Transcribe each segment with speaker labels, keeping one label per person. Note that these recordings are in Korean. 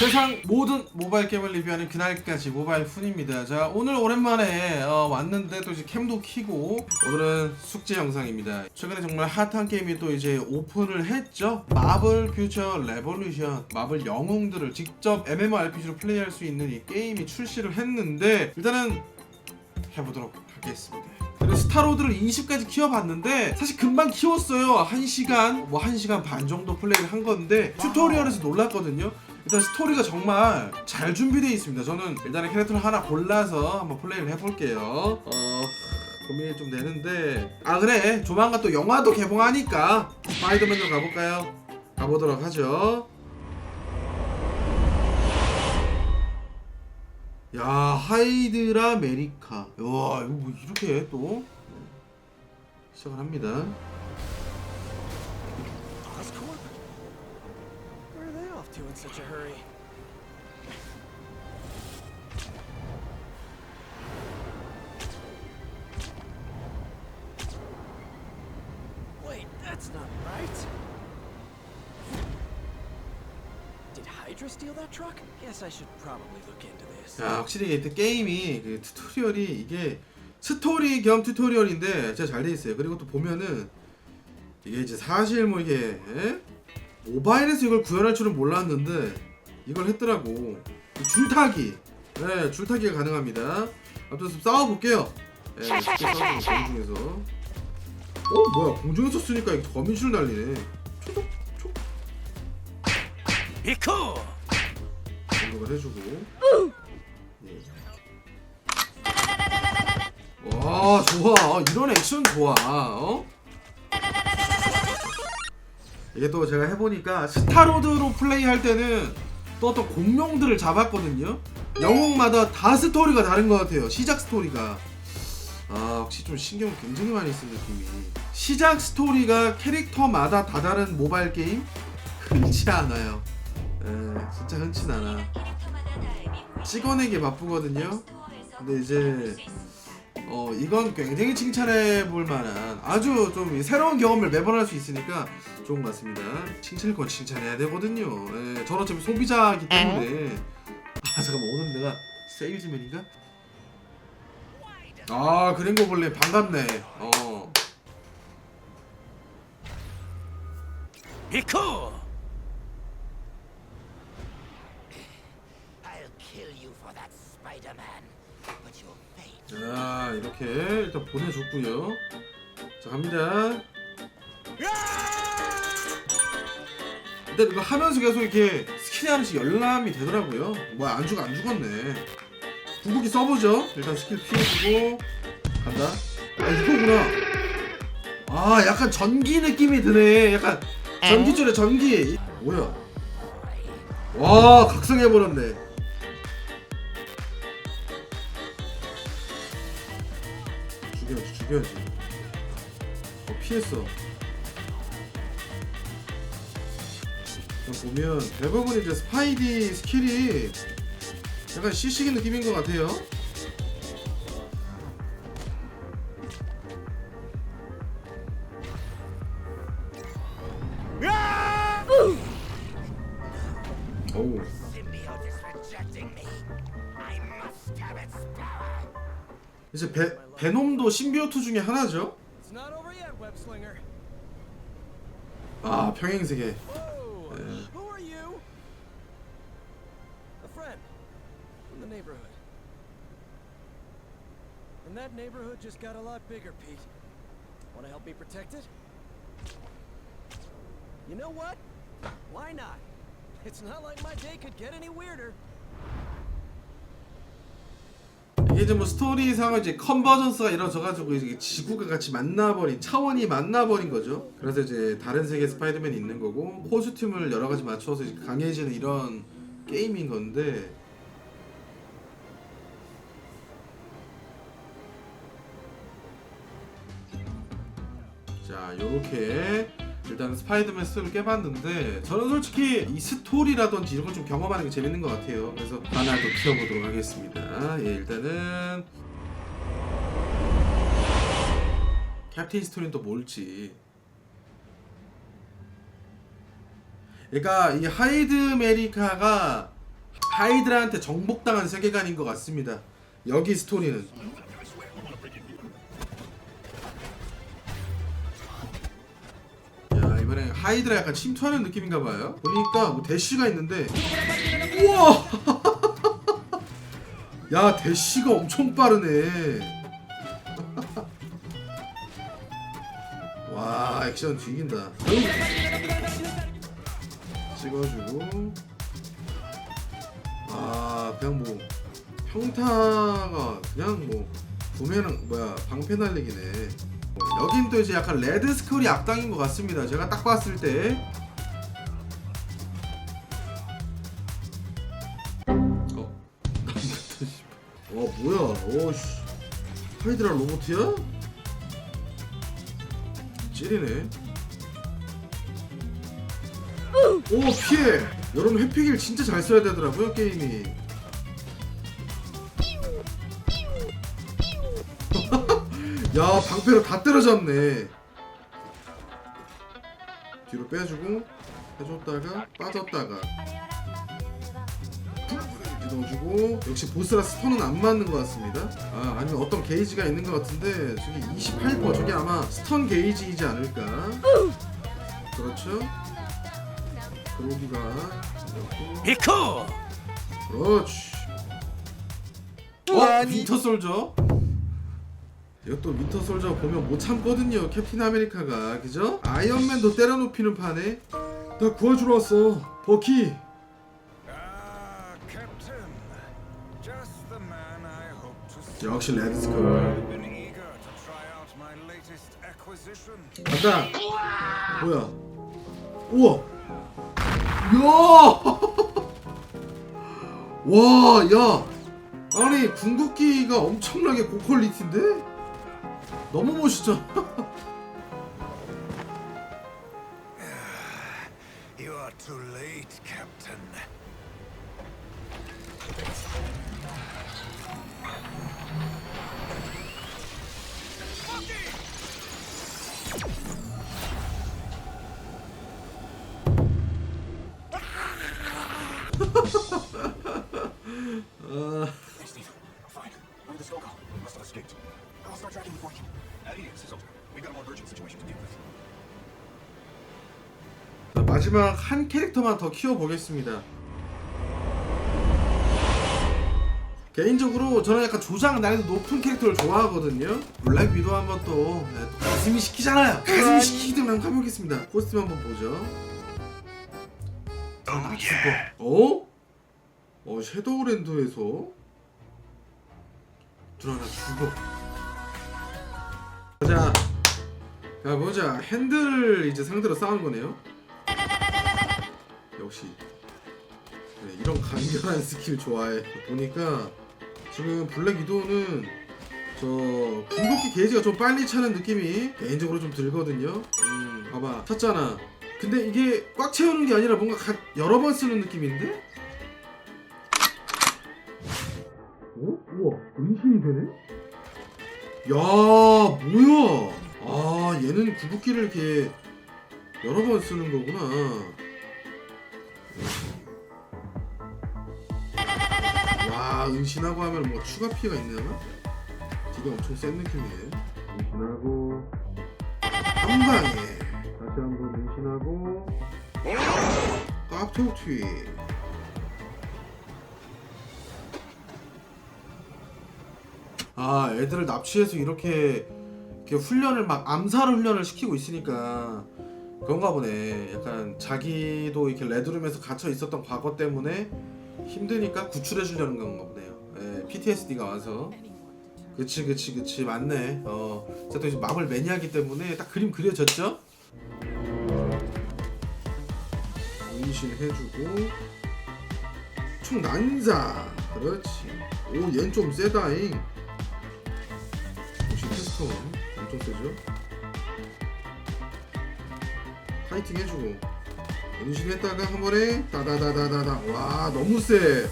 Speaker 1: 세상 모든 모바일 게임을 리뷰하는 그날까지 모바일 푼입니다. 자 오늘 오랜만에 어, 왔는데 또 이제 캠도 키고 오늘은 숙제 영상입니다. 최근에 정말 핫한 게임이 또 이제 오픈을 했죠. 마블 퓨처 레볼루션 마블 영웅들을 직접 MMORPG로 플레이할 수 있는 이 게임이 출시를 했는데 일단은 해보도록 하겠습니다. 스타로드를 20까지 키워봤는데 사실 금방 키웠어요. 1시간 뭐 1시간 반 정도 플레이를 한 건데 튜토리얼에서 놀랐거든요. 일단 스토리가 정말 잘 준비되어 있습니다. 저는 일단은 캐릭터를 하나 골라서 한번 플레이를 해볼게요. 어 고민이 좀 되는데 아 그래 조만간 또 영화도 개봉하니까 스파이더맨으로 가볼까요? 가보도록 하죠. 야 하이드라 메리카 와 이거 뭐 이렇게 또 시작을 합니다
Speaker 2: such a hurry? Wait, that's not right. Did Hydra steal that truck? Guess I should probably look into this.
Speaker 1: 야 확실히 일단 게임이 그 튜토리얼이 이게 스토리 겸 튜토리얼인데 진짜 잘돼 있어요 그리고 또 보면은 이게 이제 사실 뭐 이게 에? 모바일에서 이걸 구현할 줄은 몰랐는데 이걸 했더라고. 이 줄타기. 네 줄타기가 가능합니다. 아무튼 좀 싸워볼게요. 네, 쉽게 싸워보는 공중에서. 어 뭐야. 공중에서 쓰니까 거미줄 날리네. 초독 초.
Speaker 2: Iku!
Speaker 1: 공격을 해주고. 예. 와 좋아. 이런 액션 좋아. 어? 이게 또 제가 해보니까 스타로드로 플레이할 때는 또 어떤 공룡들을 잡았거든요. 영웅마다 다 스토리가 다른 것 같아요. 시작 스토리가. 아 역시 좀 신경 굉장히 많이 쓴 느낌이. 시작 스토리가 캐릭터마다 다 다른 모바일 게임? 흔치 않아요. 에, 진짜 흔치 않아. 찍어내기 바쁘거든요. 근데 이제 어 이건 굉장히 칭찬해 볼 만한 아주 좀 새로운 경험을 매번 할 수 있으니까 좋은 것 같습니다. 칭찬일 건 칭찬해야 되거든요. 예, 저는 어차피 소비자이기 때문에 아 잠깐만 오늘 내가 세일즈맨인가? 아 그린고 볼래 반갑네. 어.
Speaker 2: Iku!
Speaker 3: I'll kill you for that, Spider-Man. But your fate
Speaker 1: 자 이렇게 일단 보내줬고요. 자 갑니다. 일단 이거 하면서 계속 이렇게 스킬이 하나씩 열람이 되더라고요. 뭐야 안 죽어 안 죽었네. 궁극기 써보죠. 일단 스킬 피해주고 간다. 아 이거구나. 아 약간 전기 느낌이 드네. 약간 전기줄에 전기. 뭐야? 와 각성해버렸네. 죽여야지. 어 피했어. 보면 대부분 이제 스파이디 스킬이 약간 시시기 느낌인 것 같아요. 이제 베, 베놈도 신비오트 중에 하나죠. 아 평행세계.
Speaker 2: Whoa!
Speaker 1: Uh.
Speaker 2: Who are you? A friend from the neighborhood. And that neighborhood just got a lot bigger, Pete. Want to help me protect it? You know what? Why not? It's not like my day could get any weirder.
Speaker 1: 이게 이제 뭐 스토리상은 이제 컨버전스가 이루어져가지고 이제 지구가 같이 만나버린 차원이 만나버린 거죠. 그래서 이제 다른 세계 스파이더맨이 있는 거고 코스튬을 여러 가지 맞춰서 이제 강해지는 이런 게임인 건데. 자, 요렇게 일단 스파이더맨 스토리를 깨봤는데 저는 솔직히 이 스토리라든지 이런 걸 좀 경험하는 게 재밌는 것 같아요. 그래서 하나 더 키워보도록 하겠습니다. 예, 일단은 캡틴 스토리는 또 뭘지. 그러니까 이 하이드 메리카가 하이드라한테 정복당한 세계관인 것 같습니다. 여기 스토리는. 야 이번에 하이드라 약간 침투하는 느낌인가 봐요. 보니까 뭐 대쉬가 있는데 우와 야 대쉬가 엄청 빠르네. 와 액션 죽인다. 찍어주고 아 그냥 뭐 평타가 그냥 뭐 구매는 뭐야 방패 날리기네 어, 여긴 또 이제 약간 레드 스컬이 악당인 것 같습니다. 제가 딱 봤을 때. 어? 어 뭐야. 어씨. 하이드라 로봇이야? 찌리네. 오 피해. 여러분 회피기를 진짜 잘 써야 되더라고요 게임이 야 방패로 다 때려잡네. 뒤로 빼주고 해줬다가 빠졌다가. 넣어주고 역시 보스라 스턴은 안 맞는 것 같습니다. 아 아니면 어떤 게이지가 있는 것 같은데 저기 28% 저게 아마 스턴 게이지이지 않을까? 그렇죠? 그러기가
Speaker 2: 비코!
Speaker 1: 그렇지. 어? 윈터 솔저? 이것도 윈터 솔저 보면 못 참거든요. 캡틴 아메리카가 그죠? 아이언맨도 때려 눕히는 판에 나 구해주러 왔어. 버키. 역시 레드스컬. 간다. 뭐야? 우와. 야. 와, 야. 아니 궁극기가 엄청나게 고퀄리티인데? 너무 멋있죠?
Speaker 4: You are too late, Captain.
Speaker 3: I'll start tracking you. That is, Soldier. We've got a more urgent situation to deal with.
Speaker 1: 자, 마지막 한 캐릭터만 더 키워보겠습니다. 개인적으로 저는 약간 조작 난이도 높은 캐릭터를 좋아하거든요. 블랙 위도 한번 또, 네, 또 가슴이 시키잖아요. 가슴이 시키기 때문에 한번 가보겠습니다. 코스튬 한번 보죠. 아, 죽어. 어? 어, 섀도우랜드에서 들어나 죽어. 자, 자 보자. 핸들 이제 상대로 싸우는 거네요. 역시 네, 이런 간결한 스킬 좋아해 보니까 지금 블랙 위도우는 저 궁극기 게이지가 좀 빨리 차는 느낌이 개인적으로 좀 들거든요 음 봐봐 찼잖아 근데 이게 꽉 채우는 게 아니라 뭔가 가- 여러 번 쓰는 느낌인데? 오? 우와 은신이 되네? 야 뭐야? 아 얘는 궁극기를 이렇게 여러 번 쓰는 거구나. 와 은신하고 하면 뭔가 추가 피해가 있나? 되게 엄청 센 느낌이네. 은신하고 한 방에. 다시 한번 은신하고. 깍톡튀 아 애들을 납치해서 이렇게 이렇게 훈련을 막 암살 훈련을 시키고 있으니까 그런가 보네. 약간 자기도 이렇게 레드룸에서 갇혀 있었던 과거 때문에 힘드니까 구출해 주려는 건가 보네요. 예, PTSD가 와서. 그치 그치 그치 맞네. 어, 제가 또 이제 마블 매니아기 때문에 딱 그림 그려졌죠? 은신 해주고 총 난사. 그렇지. 오, 얜 좀 세다잉. 테스톤 엄청 세죠? 파이팅 해주고 은신했다가 한 번에 다다다다다다 와 너무 세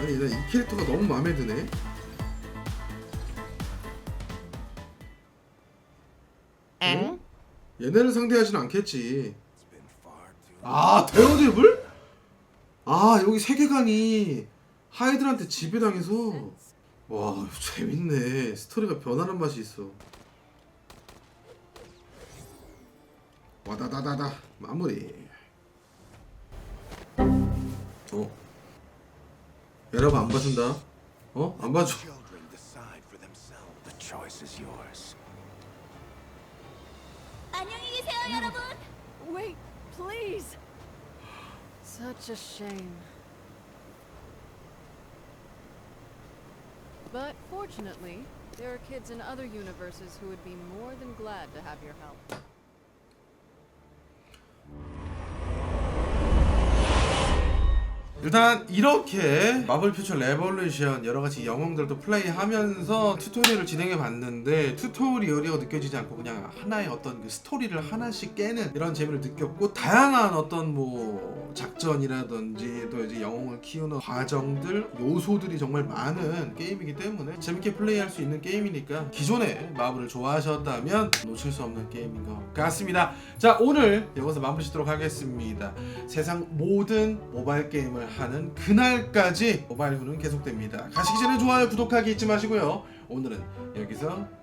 Speaker 1: 아니 나 이 캐릭터가 너무 마음에 드네 어? 얘네를 상대하진 않겠지 아 데어데블? 아 여기 세계관이 하이들한테 지배당해서 와 재밌네 스토리가 변하는 맛이 있어 와다다다다 마무리 어 여러분 안 봐준다 어? 안 봐줘.
Speaker 5: 안녕히 계세요, 여러분.
Speaker 6: Wait, please. Such a shame. But fortunately, there are kids in other universes who would be more than glad to have your help.
Speaker 1: 일단 이렇게 마블 퓨처 레볼루션 여러 가지 영웅들도 플레이하면서 튜토리얼을 진행해 봤는데 튜토리얼이라고 느껴지지 않고 그냥 하나의 어떤 그 스토리를 하나씩 깨는 이런 재미를 느꼈고 다양한 어떤 뭐 작전이라든지 또 이제 영웅을 키우는 과정들 요소들이 정말 많은 게임이기 때문에 재밌게 플레이할 수 있는 게임이니까 기존에 마블을 좋아하셨다면 놓칠 수 없는 게임인 것 같습니다. 자 오늘 여기서 마무리 짓도록 하겠습니다. 세상 모든 모바일 게임을 하는 그날까지 모바일 후는 계속됩니다. 가시기 전에 좋아요, 구독하기 잊지 마시고요. 오늘은 여기서